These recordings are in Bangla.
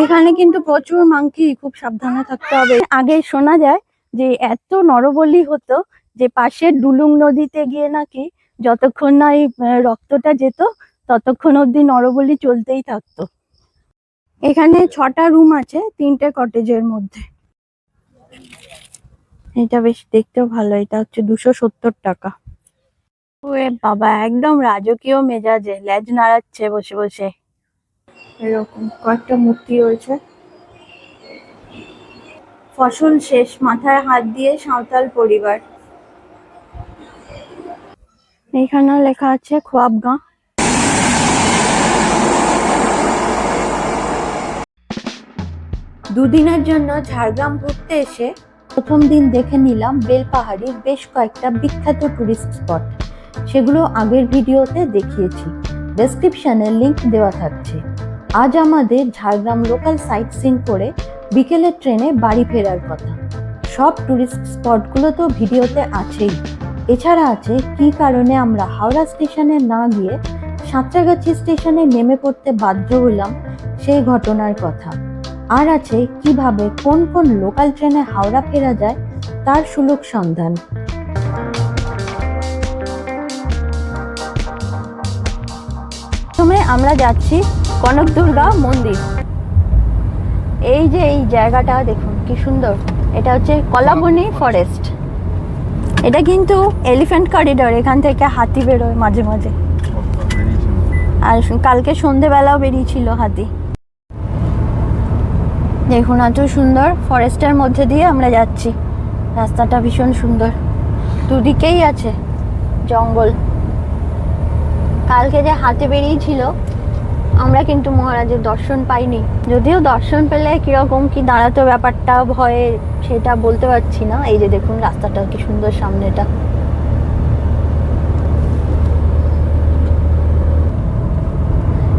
এখানে কিন্তু প্রচুর মাংকি, খুব সাবধানে থাকতে হবে। আগে শোনা যায় যে এত নরবলি হতো যে পাশের ডুলুং নদীতে গিয়ে নাকি যতক্ষণ না এই রক্তটা যেত, ততক্ষণ অব্দি নরবলি চলতেই থাকতো। এখানে ছটা রুম আছে, তিনটে কটেজের মধ্যে। এটা বেশ দেখতেও ভালো, এটা হচ্ছে দুশো সত্তর টাকা। ওরে বাবা, একদম রাজকীয় মেজাজে, লেজ নাড়াচ্ছে বসে বসে। এরকম কয়েকটা মূর্তি রয়েছে। ফসল শেষ, মাথায় হাত দিয়ে সাঁওতাল পরিবার। এইখানেও লেখা আছে খোয়াবগাঁ। দুদিনের জন্য ঝাড়গ্রাম ঘুরতে এসে প্রথম দিন দেখে নিলাম বেলপাহাড়ির বেশ কয়েকটা বিখ্যাত টুরিস্ট স্পট সেগুলো আগের ভিডিওতে দেখিয়েছি। ডেসক্রিপশনে লিংক দেওয়া থাকছে। আজ আমাদের ঝাড়গ্রাম লোকাল সাইট সিন করে বিকেলের ট্রেনে বাড়ি ফেরার কথা। সব টুরিস্ট স্পটগুলো তো ভিডিওতে আছেই। এছাড়া আছে কী কারণে আমরা হাওড়া স্টেশনে না গিয়ে সাঁতরাগাছি স্টেশনে নেমে পড়তে বাধ্য হলাম সেই ঘটনার কথা। আর আছে কীভাবে কোন কোন লোকাল ট্রেনে হাওড়া ফেরা যায় তার সুলভ সন্ধান। আমরা যাচ্ছি কনক দুর্গা মন্দির। এই যে এই জায়গাটা, দেখুন কি সুন্দর। এটা হচ্ছে কলাবনি ফরেস্ট এটা কিন্তু এলিফ্যান্ট করিডর এখান থেকে হাতি বেরোয় মাঝে মাঝে। আর কালকে সন্ধেবেলাও বেরিয়েছিল হাতি। দেখুন এত সুন্দর ফরেস্টের মধ্যে দিয়ে আমরা যাচ্ছি। রাস্তাটা ভীষণ সুন্দর। দুদিকেই আছে জঙ্গল। কালকে যে হাতে বেরিয়েছিল আমরা কিন্তু মহারাজের দর্শন পাইনি। যদিও দর্শন পেলে কীরকম কি দাঁড়াতো ব্যাপারটা, ভয়ে সেটা বলতে পারছি না। এই যে দেখুন, রাস্তাটা কি সুন্দর সামনেটা।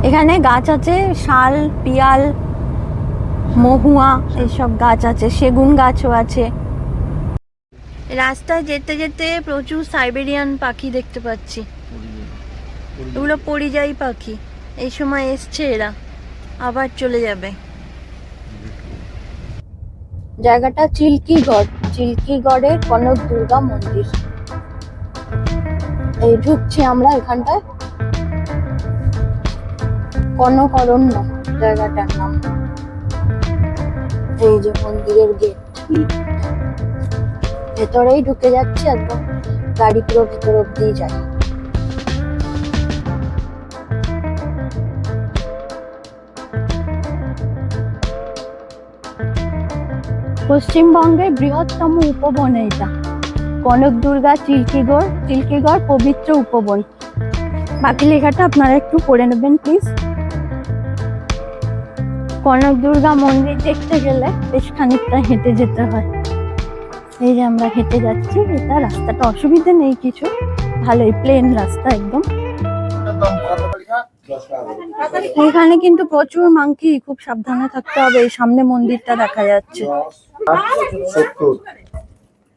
এখানে গাছ আছে, শাল, পিয়াল, মহুয়া এইসব গাছ আছে, সেগুন গাছও আছে। রাস্তায় যেতে যেতে প্রচুর সাইবেরিয়ান পাখি দেখতে পাচ্ছি। এগুলো পরিযায়ী পাখি। এই সময় এসছে এরা। আবার চলে যাবে। জায়গাটা চিল্কিগড়। চিল্কিগড়ের কনক দুর্গা মন্দির। এই ঢুকছি আমরা এখানটায়। কনক অরণ্য জায়গাটার নাম। এই যে মন্দিরের গেট। ভেতরেই ঢুকে যাচ্ছে একদম। গাড়ি পুরো ভেতর অব্দি যায়। পশ্চিমবঙ্গের বৃহত্তম উপবন এটা কনক দুর্গা, চিল্কিগড় চিল্কিগড় পবিত্র উপবন। বাকি লেখাটা আপনারা একটু পড়ে নেবেন প্লিজ কনক দুর্গা মন্দির দেখতে গেলে বেশ খানিকটা হেঁটে যেতে হয়। এই যে আমরা হেঁটে যাচ্ছি, এটা রাস্তাটা অসুবিধা নেই কিছু। ভালোই প্লেন রাস্তা একদম। এখানে কিন্তু প্রচুর মাংকি খুব সাবধানে থাকতে হবে এই সামনে মন্দিরটা দেখা যাচ্ছে।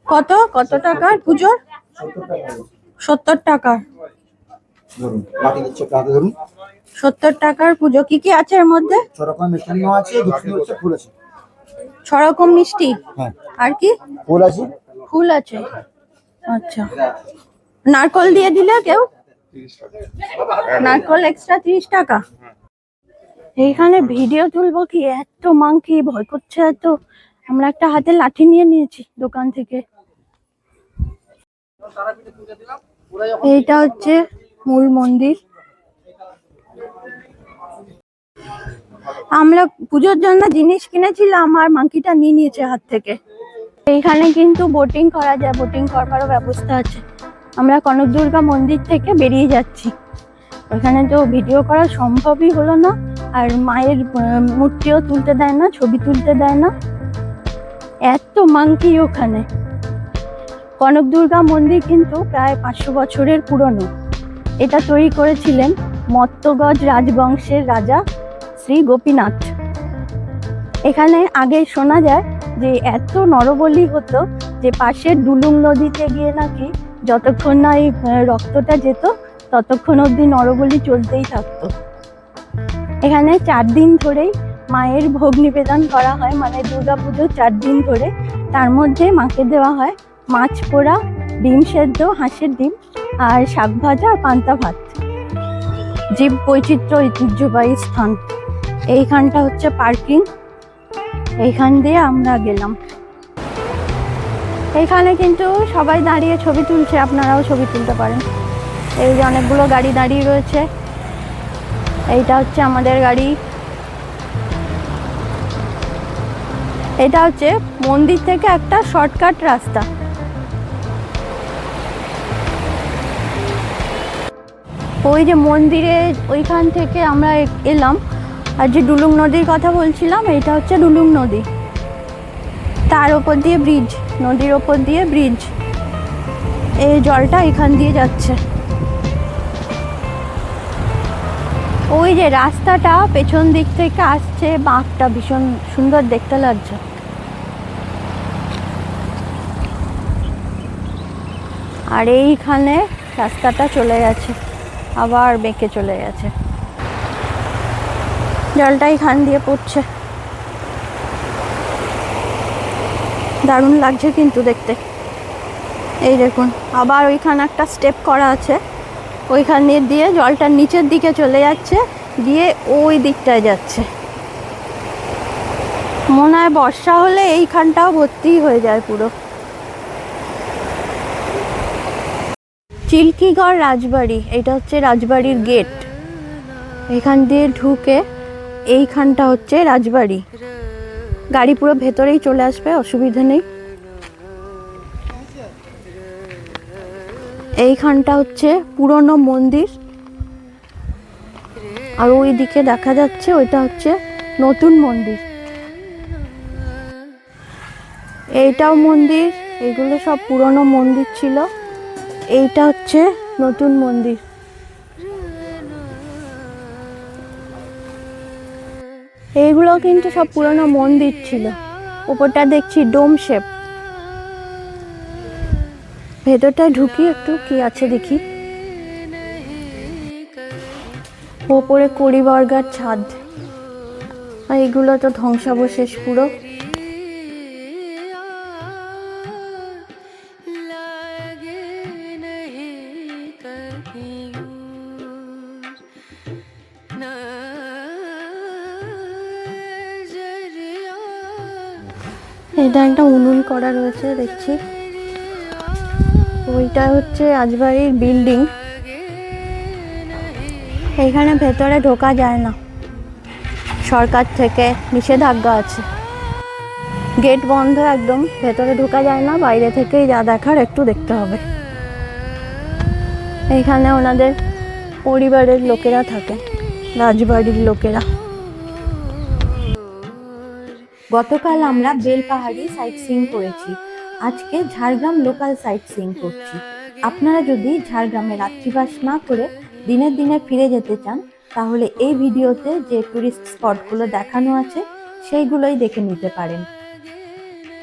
কত? কত টাকার পুজোর? সত্তর টাকা সত্তর টাকার পুজো। কি কি আছে এর মধ্যে? ছ রকম মিষ্টান্ন আছে দক্ষিণ হচ্ছে ফুল আছে ছ রকম মিষ্টি। হ্যাঁ। আর কি? ফুল আছে। ফুল আছে। আচ্ছা। নারকল দিয়ে দিলে কেউ? নারকল এক্সট্রা তিরিশ টাকা। এইখানে ভিডিও তুলবো কি? এত মাংকি ভয় করছে এত। আমরা একটা হাতে লাঠি নিয়ে নিয়েছি দোকান থেকে। এইটা হচ্ছে মূল মন্দির। আমরা পুজোর জন্য জিনিস কিনেছিলাম আর মাংকিটা নিয়ে নিয়েছে হাত থেকে। এইখানে কিন্তু বোটিং করা যায় বোটিং করবারও ব্যবস্থা আছে। আমরা কনক দুর্গা মন্দির থেকে বেরিয়ে যাচ্ছি। ওখানে তো ভিডিও করা সম্ভবই হলো না, আর মায়ের মূর্তিও তুলতে দেয় না, ছবি তুলতে দেয় না। এত মাংকি ওখানে। কনক দুর্গা মন্দির কিন্তু প্রায় পাঁচশো বছরের পুরনো। এটা তৈরি করেছিলেন মত্তগজ রাজবংশের রাজা শ্রী গোপীনাথ। এখানে আগে শোনা যায় যে, এত নরবলি হতো যে পাশের ডুলুং নদীতে গিয়ে নাকি যতক্ষণ না এই রক্তটা যেত, ততক্ষণ অবধি নরবলি চলতেই থাকতো। এখানে চার দিন ধরেই মায়ের ভোগ নিবেদন করা হয় মানে দুর্গা পুজো চার দিন ধরে। তার মধ্যে মাকে দেওয়া হয় মাছ পোড়া, ডিম সেদ্ধ, হাঁসের ডিম, আর শাক ভাজা, আর পান্তা ভাত। জীব বৈচিত্র্য ঐতিহ্যবাহী স্থান। এইখানটা হচ্ছে পার্কিং। এইখান দিয়ে আমরা গেলাম। এইখানে কিন্তু সবাই দাঁড়িয়ে ছবি তুলছে, আপনারাও ছবি তুলতে পারেন। এই যে অনেকগুলো গাড়ি দাঁড়িয়ে রয়েছে। এইটা হচ্ছে আমাদের গাড়ি। এটা হচ্ছে মন্দির থেকে একটা শর্টকাট রাস্তা। ওই যে মন্দিরে ওইখান থেকে আমরা এলাম। আর যে ডুলুং নদীর কথা বলছিলাম এটা হচ্ছে ডুলুং নদী। তার ওপর দিয়ে ব্রিজ নদীর ওপর দিয়ে ব্রিজ এই জলটা এখান দিয়ে যাচ্ছে। ওই যে রাস্তাটা পেছন দিক থেকে আসছে, বাঁকটা ভীষণ সুন্দর দেখতে লাগছে। আর এইখানে রাস্তাটা চলে গেছে, আবার বেঁকে চলে গেছে। জলটা এখান দিয়ে পড়ছে। দারুণ লাগছে কিন্তু দেখতে। এই দেখুন, আবার ওইখানে একটা স্টেপ করা আছে। ওইখানে দিয়ে জলটা নিচের দিকে চলে যাচ্ছে দিয়ে ওই দিকটায় যাচ্ছে। মনে হয় বর্ষা হলে এইখানটাও ভর্তি হয়ে যায় পুরো। চিল্কিগড় রাজবাড়ি, এটা হচ্ছে রাজবাড়ির গেট এখান দিয়ে ঢুকে এইখানটা হচ্ছে রাজবাড়ি। গাড়ি পুরো ভেতরেই চলে আসবে, অসুবিধা নেই। এইখানটা হচ্ছে পুরনো মন্দির। আর ওই দিকে দেখা যাচ্ছে, ওইটা হচ্ছে নতুন মন্দির। এইটাও মন্দির এগুলো সব পুরনো মন্দির ছিল। এইটা হচ্ছে নতুন মন্দির। এইগুলো কিন্তু সব পুরনো মন্দির ছিল। উপরটা দেখছি ডোম শেপ। ভেতরটায় ঢুকি একটু কি আছে দেখি। ওপরে কুড়ি বর্গার ছাদ। আর এগুলো তো ধ্বংসাবশেষ পুরো। लागे এটা একটা উনুন করা রয়েছে, দেখছি। ওইটা হচ্ছে রাজবাড়ির বিল্ডিং। এইখানে ভেতরে ঢোকা যায় না। সরকার থেকে নিষেধাজ্ঞা আছে। গেট বন্ধ একদম, ভেতরে ঢোকা যায় না, বাইরে থেকেই যা দেখার একটু দেখতে হবে। এইখানে ওনাদের পরিবারের লোকেরা থাকে, রাজবাড়ির লোকেরা। গতকাল আমরা বেলপাহাড়ি সাইট সিং করেছি। আজকে ঝাড়গ্রাম লোকাল সাইট সিং করছি। আপনারা যদি ঝাড়গ্রামে রাত্রিবাস না করে দিনের দিনে ফিরে যেতে চান, তাহলে এই ভিডিওতে যে টুরিস্ট স্পটগুলো দেখানো আছে, সেইগুলোই দেখে নিতে পারেন।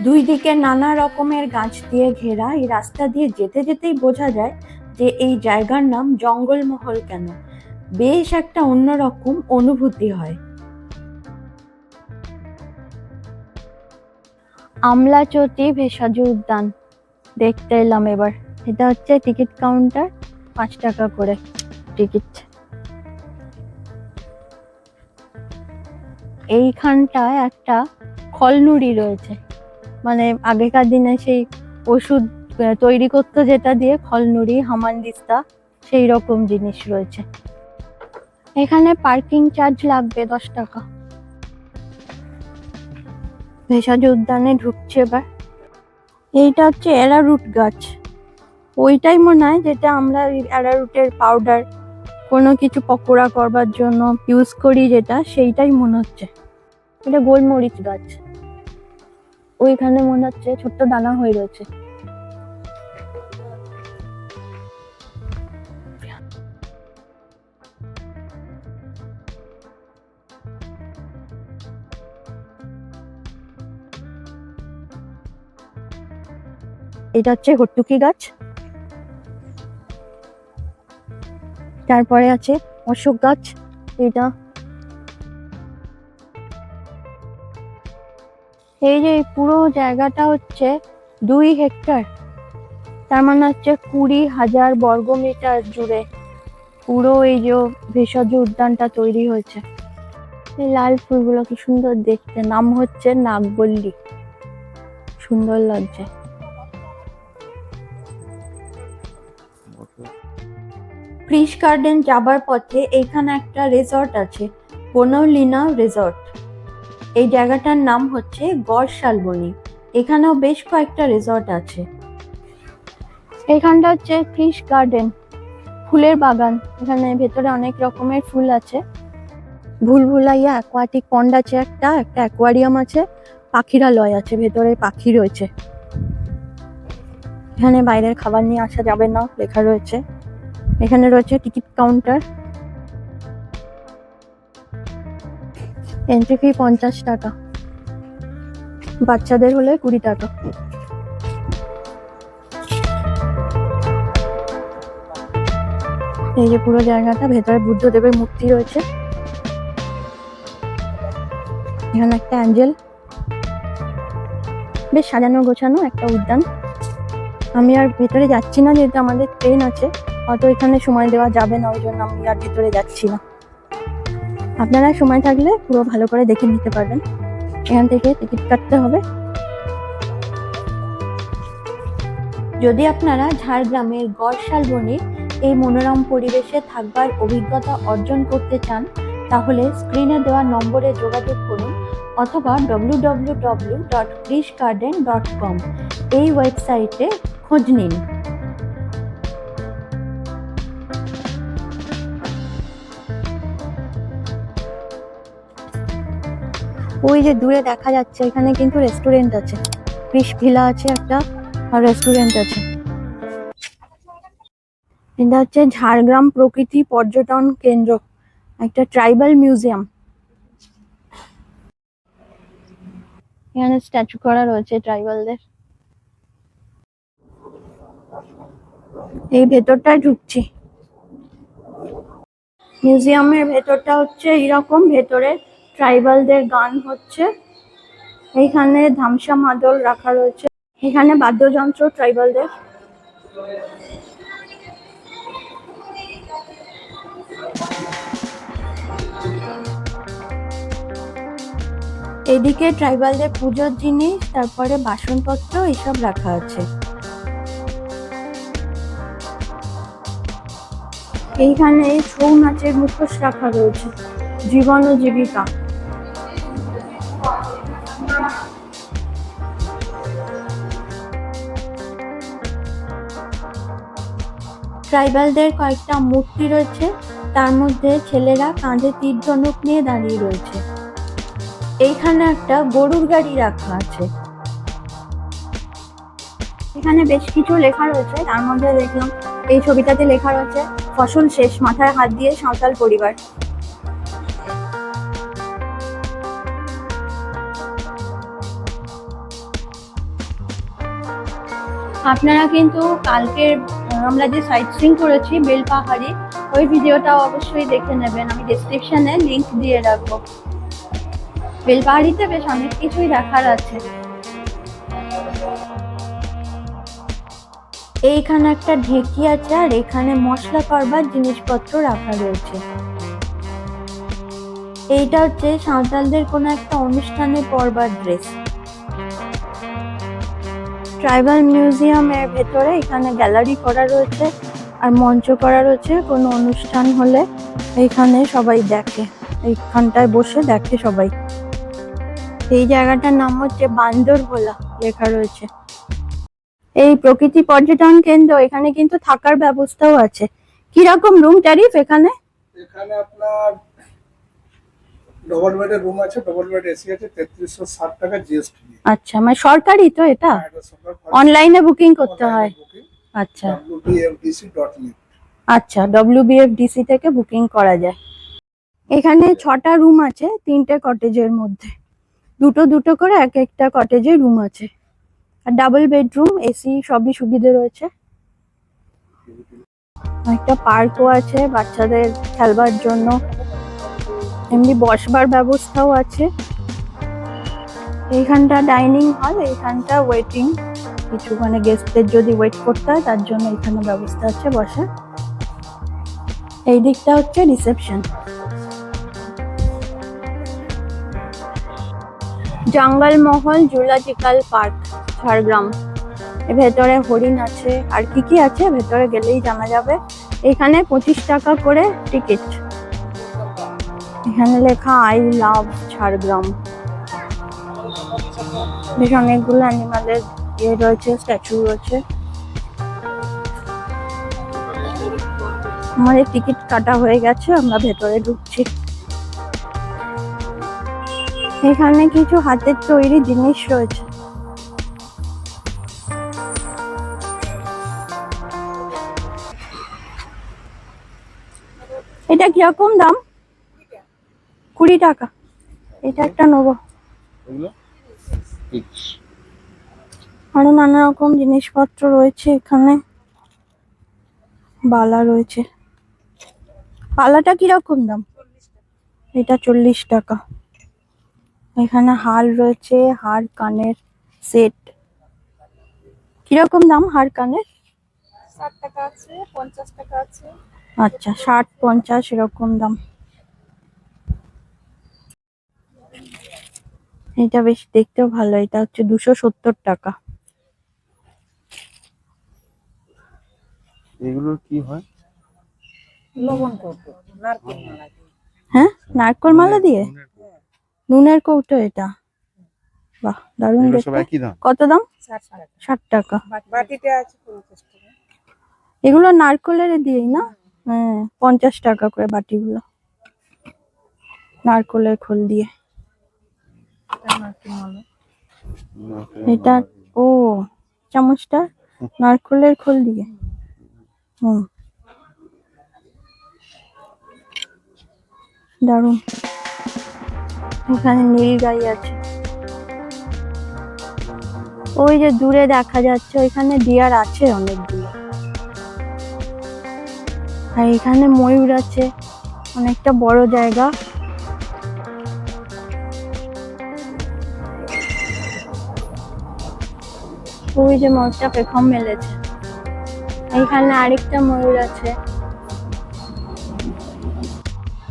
দুই দিকে নানা রকমের গাছ দিয়ে ঘেরা এই রাস্তা দিয়ে যেতে যেতেই বোঝা যায় যে এই জায়গার নাম জঙ্গলমহল কেন। বেশ একটা অন্যরকম অনুভূতি হয়। আমলাচটি ভেষজ উদ্যান। দেখতে এলাম এবার। এটা হচ্ছে টিকিট কাউন্টার, পাঁচ টাকা করে টিকিট। এইখানটায় একটা খলনুড়ি রয়েছে। মানে আগেকার দিনে সেই ওষুধ তৈরি করতো যেটা দিয়ে খলনুড়ি, হামানদিস্তা সেই রকম জিনিস রয়েছে। এখানে পার্কিং চার্জ লাগবে দশ টাকা। ভেষজ উদ্যানে ঢুকছে এবার। এইটা হচ্ছে অ্যারারুট গাছ। ওইটাই মনে হয় যেটা আমরা অ্যারারুটের পাউডার কোনো কিছু পকোড়া করবার জন্য ইউজ করি যেটা, সেইটাই মনে হচ্ছে। এটা গোলমরিচ গাছ। ওইখানে মনে হচ্ছে ছোট্ট দানা হয়ে রয়েছে। এটা হচ্ছে হট্টুকি গাছ। তারপরে আছে অশোক গাছ, এটা। এই যে পুরো জায়গাটা হচ্ছে দুই হেক্টর, তার মানে হচ্ছে কুড়ি হাজার বর্গমিটার জুড়ে পুরো এই যে ভেষজ উদ্যানটা তৈরি হয়েছে। এই লাল ফুলগুলো কি সুন্দর দেখতে, নাম হচ্ছে নাগবল্লী। সুন্দর লাগছে। ক্রিশ গার্ডেন যাবার পথে এইখানে একটা রিসর্ট আছে বনলিনা রিসর্ট। এই জায়গাটার নাম হচ্ছে গড় শালবনি। এখানেও বেশ কয়েকটা রিসর্ট আছে। এখানটা হচ্ছে ক্রিশ গার্ডেন, ফুলের বাগান। এখানে ভেতরে অনেক রকমের ফুল আছে। ভুলভুলাইয়া অ্যাকোয়াটিক পন্ড আছে একটা একটা অ্যাকোয়ারিয়াম আছে পাখিরালয় আছে, ভেতরে পাখি রয়েছে। এখানে বাইরের খাবার নিয়ে আসা যাবে না, লেখা রয়েছে। এখানে রয়েছে টিকিট কাউন্টার। এন্ট্রি ফি পঞ্চাশ টাকা। বাচ্চাদের হলে কুড়ি টাকা। এই যে পুরো জায়গাটা, ভেতরে বুদ্ধদেবের মূর্তি রয়েছে। এখানে একটা অ্যাঞ্জেল। বেশ সাজানো গোছানো একটা উদ্যান। আমি আর ভেতরে যাচ্ছি না যেহেতু আমাদের ট্রেন আছে। অত এখানে সময় দেওয়া যাবে না ওই জন্য আমি আর ভেতরে যাচ্ছি না। আপনারা সময় থাকলে পুরো ভালো করে দেখে নিতে পারবেন। এখান থেকে টিকিট কাটতে হবে। যদি আপনারা ঝাড়গ্রামের গড়শাল বনে এই মনোরম পরিবেশে থাকবার অভিজ্ঞতা অর্জন করতে চান, তাহলে স্ক্রিনে দেওয়া নম্বরে যোগাযোগ করুন অথবা W dot garden dot com এই ওয়েবসাইটে খোঁজ নিন। ওই যে দূরে দেখা যাচ্ছে, এখানে কিন্তু রেস্টুরেন্ট আছে। ফিশ ভিলা আছে একটা, আর রেস্টুরেন্ট আছে। এটা হচ্ছে ঝাড়গ্রাম প্রকৃতি পর্যটন কেন্দ্র, একটা ট্রাইবাল মিউজিয়াম এখানে স্ট্যাচু করা রয়েছে ট্রাইবালদের এই ভেতরটায় ঢুকছি। মিউজিয়ামের ভেতরটা হচ্ছে এইরকম ভেতরে ট্রাইবালদের গান হচ্ছে। এইখানে ধামসা মাদল রাখা রয়েছে। এখানে বাদ্যযন্ত্র ট্রাইবালদের। এদিকে ট্রাইবালদের পুজোর জিনিস, তারপরে বাসনপত্র, এসব রাখা আছে। এইখানে ছৌ নাচের মুখোশ রাখা রয়েছে। জীবন ও জীবিকা। ট্রাইবালদের কয়েকটা মূর্তি রয়েছে, তার মধ্যে ছেলেরা কাঁধে তীর ধনুক নিয়ে দাঁড়িয়ে রয়েছে। এইখানে একটা গরুর গাড়ি রাখা আছে। এখানে বেশ কিছু লেখা রয়েছে, তার মধ্যে দেখলাম এই ছবিটাতে লেখা রয়েছে, ফসল শেষ, মাথায় হাত দিয়ে সাঁওতাল পরিবার। আপনারা কিন্তু কালকের আমরা যে সাইট সিং করেছি বেলপাহাড়ি, ওই ভিডিওটাও অবশ্যই দেখে নেবেন। আমি ডেসক্রিপশনে লিঙ্ক দিয়ে রাখব। বেলপাহাড়িতে বেশ অনেক কিছুই দেখার আছে। এইখানে একটা ঢেকি আছে আর এখানে মশলা করবার জিনিসপত্র রাখা রয়েছে। এইটা হচ্ছে সাঁওতালদের কোনো একটা অনুষ্ঠানে পরবার ড্রেস ট্রাইবাল মিউজিয়ামের ভেতরে এখানে গ্যালারি করা রয়েছে আর মঞ্চ করা রয়েছে। কোনো অনুষ্ঠান হলে এইখানে সবাই দেখে, এইখানটায় বসে দেখে সবাই। এই জায়গাটার নাম হচ্ছে বান্দরভোলা লেখা রয়েছে। এই প্রকৃতি পর্যটন কেন্দ্র, এখানে কিন্তু থাকার ব্যবস্থাও আছে। কীরকম রুম ট্যারিফ এখানে? এখানে আপনার ডবল বেডের রুম আছে ডবল বেড এসি আছে তেত্রিশশো ষাট টাকা জিএসটি আচ্ছা মানে সরকারি তো এটা? অনলাইনে বুকিং করতে হয়। আচ্ছা। আচ্ছা ডব্লিউবিএফডিসি থেকে বুকিং করা যায়। এখানে ছটা রুম আছে তিনটে কটেজের মধ্যে। দুটো দুটো করে এক একটা কটেজে রুম আছে। আর ডাবল বেডরুম এসি সবই সুবিধে রয়েছে। একটা পার্কও আছে বাচ্চাদের খেলবার জন্য। এমনি বসবার ব্যবস্থাও আছে। এইখানটা ডাইনিং হল, এইখানটা ওয়েটিং। কিছু মানে গেস্টদের যদি ওয়েট করতে হয়, তার জন্য এখানে ব্যবস্থা আছে বসে এই দিকটা হচ্ছে reception. Jangalmahal zoological park, Jhargram. ভেতরে হরিণ আছে। আর কি কি আছে? ভেতরে গেলেই জানা যাবে। এখানে পঁচিশ টাকা করে টিকিট। এখানে লেখা আই লাভ ঝাড়গ্রাম। বেশ অনেকগুলো অ্যানিমালের ইয়ে রয়েছে স্ট্যাচু রয়েছে। আমাদের টিকিট কাটা হয়ে গেছে, আমরা ভেতরে ঢুকছি। এখানে কিছু হাতের তৈরি জিনিস রয়েছে। এটা কীরকম দাম? কুড়ি টাকা। এটা একটা নেব। আরও নানা রকম জিনিসপত্র রয়েছে এখানে। বালা রয়েছে। বালাটা কীরকম দাম? এটা চল্লিশ টাকা। এখানে হার রয়েছে হার কানের সেট। কীরকম দাম হার কানের? ষাট টাকা আছে পঞ্চাশ টাকা আছে। আচ্ছা ষাট পঞ্চাশ এরকম দাম। এটা বেশ দেখতেও ভালো। এটা হচ্ছে দুশো সত্তর টাকা। এগুলোর কি হয়? লবণ কৌটো নারকেল মালা দিয়ে। হ্যাঁ? নারকল মালা দিয়ে? নুনের কৌটো এটা? বাহ দারুণ এগুলো দেখতে। কত দাম? ষাট টাকা। ষাট টাকা। বাটিতে আছে পঞ্চাশ টাকা। এগুলো নারকলের দিয়েই না? হ্যাঁ পঞ্চাশ টাকা করে বাটিগুলো। নারকলের খোল দিয়ে। এটা ও, চামচটা নারকলের খোল দিয়ে। হুম। দারুণ। এখানে নীল গাই আছে। ওই যে দূরে দেখা যাচ্ছে, ওইখানে ডিয়ার আছে অনেক অনেকগুলো। আর এখানে ময়ূর আছে, অনেকটা বড় জায়গা। ওই যে ময়ূরটা পেখম মেলেছে। এইখানে আরেকটা ময়ূর আছে।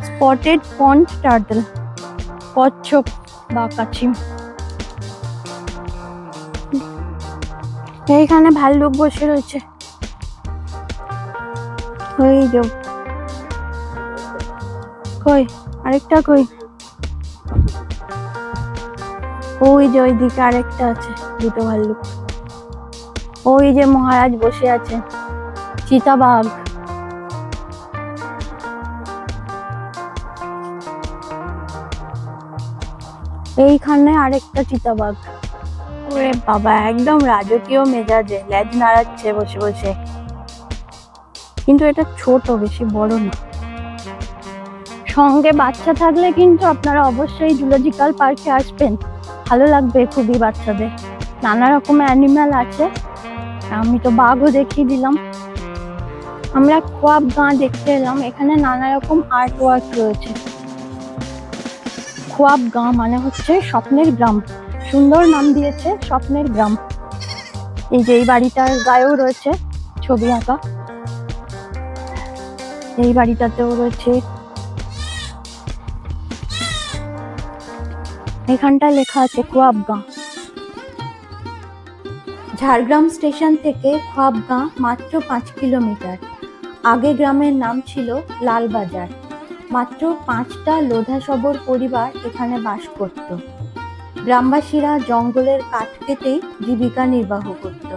স্পটেড পন্ড টার্টল কচ্ছপ বা কাছিম এইখানে ভাল্লুক বসে রয়েছে। ওই যে। কই? আরেকটা কই? ওই যে ওইদিকে আরেকটা আছে, দুটো ভাল্লুক। ওই যে মহারাজ বসে আছে, চিতাবাঘ। এইখানে আরেকটা চিতাবাঘ। ওরে বাবা, একদম রাজকীয় মেজাজে, লেজ নাড়াচ্ছে বসে বসে। কিন্তু এটা ছোট, বেশি বড় না। সঙ্গে বাচ্চা থাকলে কিন্তু আপনারা অবশ্যই জুলজিক্যাল পার্কে আসবেন। ভালো লাগবে খুবই বাচ্চাদের। নানা রকমের অ্যানিম্যাল আছে। আমি তো বাঘও দেখিয়ে দিলাম। আমরা কোয়াব গাঁ দেখতে এলাম, এখানে নানা রকম আর্ট ওয়ার্ক রয়েছে। খোয়াব গাঁ মানে হচ্ছে স্বপ্নের গ্রাম। সুন্দর নাম দিয়েছে স্বপ্নের গ্রাম। এই যে এই বাড়িটার গায়েও রয়েছে ছবি আঁকা। এই বাড়িটাতেও রয়েছে। এখানটা লেখা আছে খোয়াব গাঁ। ঝাড়গ্রাম স্টেশন থেকে খোয়াবগাঁ মাত্র পাঁচ কিলোমিটার। আগে গ্রামের নাম ছিল লালবাজার। মাত্র পাঁচটা লোধাসবর পরিবার এখানে বাস করত। গ্রামবাসীরা জঙ্গলের কাঠ কেটেই জীবিকা নির্বাহ করত।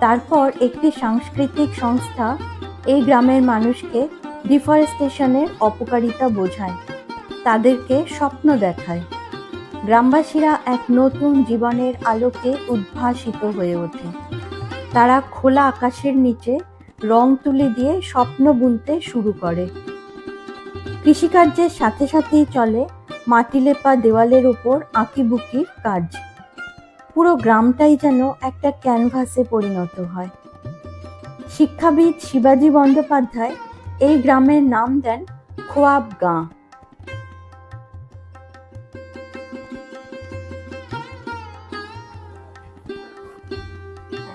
তারপর একটি সাংস্কৃতিক সংস্থা এই গ্রামের মানুষকে ডিফরেস্টেশনের অপকারিতা বোঝায়। তাদেরকে স্বপ্ন দেখায়। গ্রামবাসীরা এক নতুন জীবনের আলোকে উদ্ভাসিত হয়ে ওঠে। তারা খোলা আকাশের নিচে রং তুলি দিয়ে স্বপ্ন বুনতে শুরু করে। কৃষিকার্যের সাথে সাথেই চলে মাটি লেপা দেওয়ালের উপর আঁকিবুকির কাজ। পুরো গ্রামটাই যেন একটা ক্যানভাসে পরিণত হয়। শিক্ষাবিদ শিবাজী বন্দ্যোপাধ্যায় এই গ্রামের নাম দেন খোয়াব গাঁ।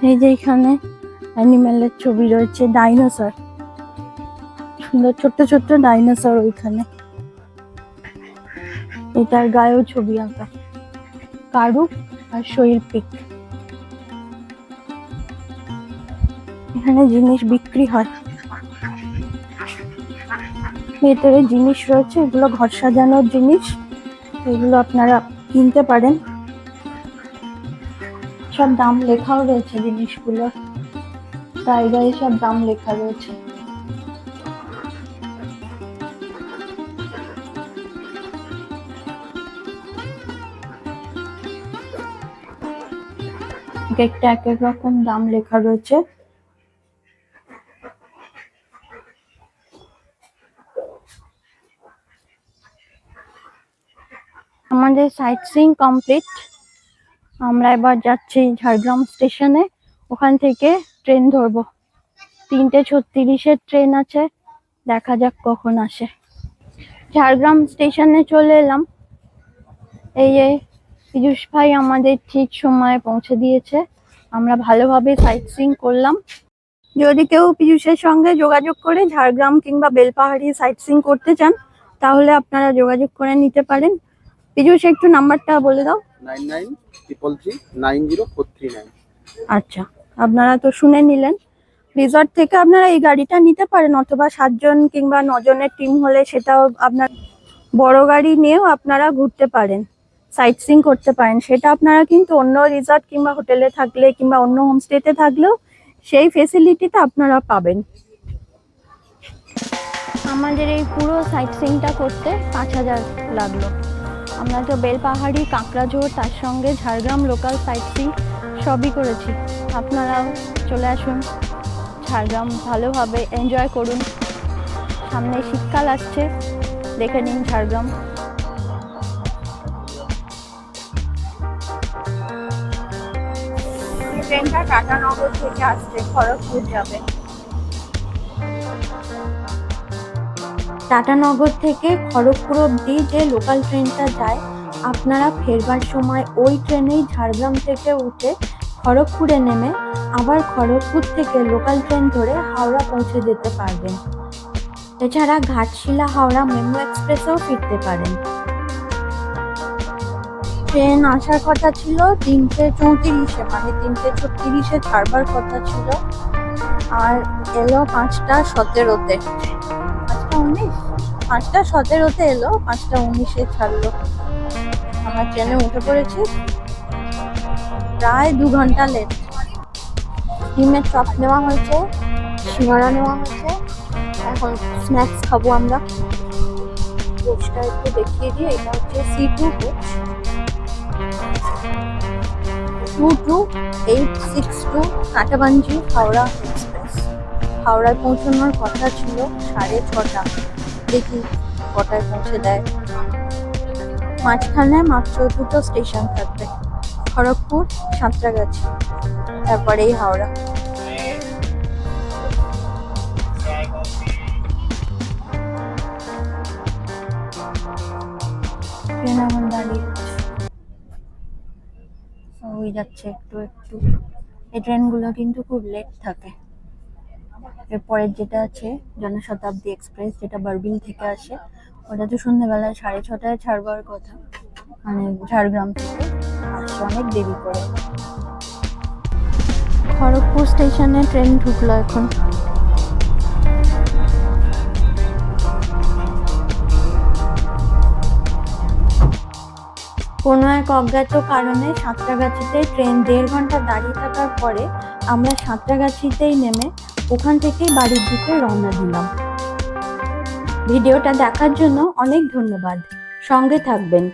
এই যে এখানে অ্যানিমেলের ছবি রয়েছে, ডাইনোসর। সুন্দর ছোট্ট ছোট্ট ডাইনোসর ওইখানে। এটার গায়েও ছবি আঁকা। কারু আর শৈল্পিক। এখানে জিনিস বিক্রি হয়। ভেতরে জিনিস রয়েছে, এগুলো ঘর সাজানোর জিনিস। এগুলো আপনারা কিনতে পারেন। সব দাম লেখাও রয়েছে জিনিসগুলোর জায়গায় সব দাম লেখা রয়েছে। এক একটা এক এক রকম দাম লেখা রয়েছে। আমাদের সাইট সিং কমপ্লিট আমরা এবার যাচ্ছি ঝাড়গ্রাম স্টেশনে। ওখান থেকে ট্রেন ধরবো। তিনটে ছত্রিশের ট্রেন আছে, দেখা যাক কখন আসে। ঝাড়গ্রাম স্টেশনে চলে এলাম। এই যে পীযুষ ভাই আমাদের ঠিক সময়ে পৌঁছে দিয়েছে। আমরা ভালোভাবে সাইট সিং করলাম। যদি কেউ পীযুষের সঙ্গে যোগাযোগ করে ঝাড়গ্রাম কিংবা বেলপাহাড়ি সাইট সিং করতে চান, তাহলে আপনারা যোগাযোগ করে নিতে পারেন। পীযুষ, একটু নাম্বারটা বলে দাও। Nine nine triple three nine zero four three nine আচ্ছা আপনারা তো শুনে নিলেন। রিসর্ট থেকে আপনারা এই গাড়িটা নিতে পারেন অথবা সাতজন কিংবা নজনের টিম হলে সেটাও আপনার বড় গাড়ি নিয়েও আপনারা ঘুরতে পারেন সাইট সিং করতে পারেন। সেটা আপনারা কিন্তু অন্য রিসর্ট কিংবা হোটেলে থাকলে কিংবা অন্য হোমস্টেতে থাকলেও সেই ফেসিলিটিটা আপনারা পাবেন। আমাদের এই পুরো সাইট সিংটা করতে পাঁচ হাজার লাগল। আমরা তো বেলপাহাড়ি কাঁকড়াঝোড় তার সঙ্গে ঝাড়গ্রাম লোকাল সাইট সিং সবই করেছি। আপনারাও চলে আসুন। ঝাড়গ্রাম ভালোভাবে এনজয় করুন। সামনে শীতকাল আসছে, দেখে নিন ঝাড়গ্রাম। ট্রেনটা টাটানগর থেকে আসছে, খড়গপুর যাবে। টাটানগর থেকে খড়গপুর অব্দি যে লোকাল ট্রেনটা যায়, আপনারা ফেরবার সময় ওই ট্রেনেই ঝাড়গ্রাম থেকে উঠে খড়গপুরে নেমে আবার খড়গপুর থেকে লোকাল ট্রেন ধরে হাওড়া পৌঁছে যেতে পারবেন। এছাড়া ঘাটশিলা, হাওড়া মেমো এক্সপ্রেসেও ফিরতে পারেন। ট্রেন আসার কথা ছিল, তিনটে চৌত্রিশে মানে তিনটে ছত্রিশে ছাড়বার কথা ছিল। আর এলো পাঁচটা সতেরোতে। উনিশ? পাঁচটা সতেরোতে এলো, পাঁচটা উনিশে ছাড়লো। আমরা ট্রেনে উঠে পড়েছি। প্রায় দু ঘণ্টা লেট ডিমের চপ নেওয়া হয়েছে, সিঙ্গারা নেওয়া হয়েছে। এখন স্ন্যাক্স খাব আমরা। কোচটা একটু দেখিয়ে দিই, এটা হচ্ছে C two coach two two eight six two Katabanji, Howrah. হাওড়ায় পৌঁছানোর কথা ছিল সাড়ে ছটা। দেখি কটায় পৌঁছে দেয়। মাঝখানে মাত্র দুটো স্টেশন থাকবে। খড়গপুর, সাঁতরাগাছি, তারপরেই হাওড়া। ট্রেন। ওই যাচ্ছে একটু একটু। এই ট্রেনগুলো কিন্তু খুব লেট থাকে। এরপরের যেটা আছে জনশতাব্দী এক্সপ্রেস, যেটা বারবিল থেকে আসে, ওটা তো সন্ধ্যাবেলায় সাড়ে ছটায় ছাড়বার কথা। মানে ঝাড়গ্রাম থেকে আসছে অনেক দেরি করে। খড়গপুর স্টেশনে ট্রেন ঢুকলো এখন। কোনো এক অজ্ঞাত কারণে সাঁতরাগাছিতে ট্রেন দেড় ঘণ্টা দাঁড়িয়ে থাকার পরে আমরা সাঁতরাগাছিতেই নেমে ওখান থেকেই বাড়ির দিকে রওনা দিলাম। ভিডিওটা দেখার জন্য অনেক ধন্যবাদ। সঙ্গে থাকবেন।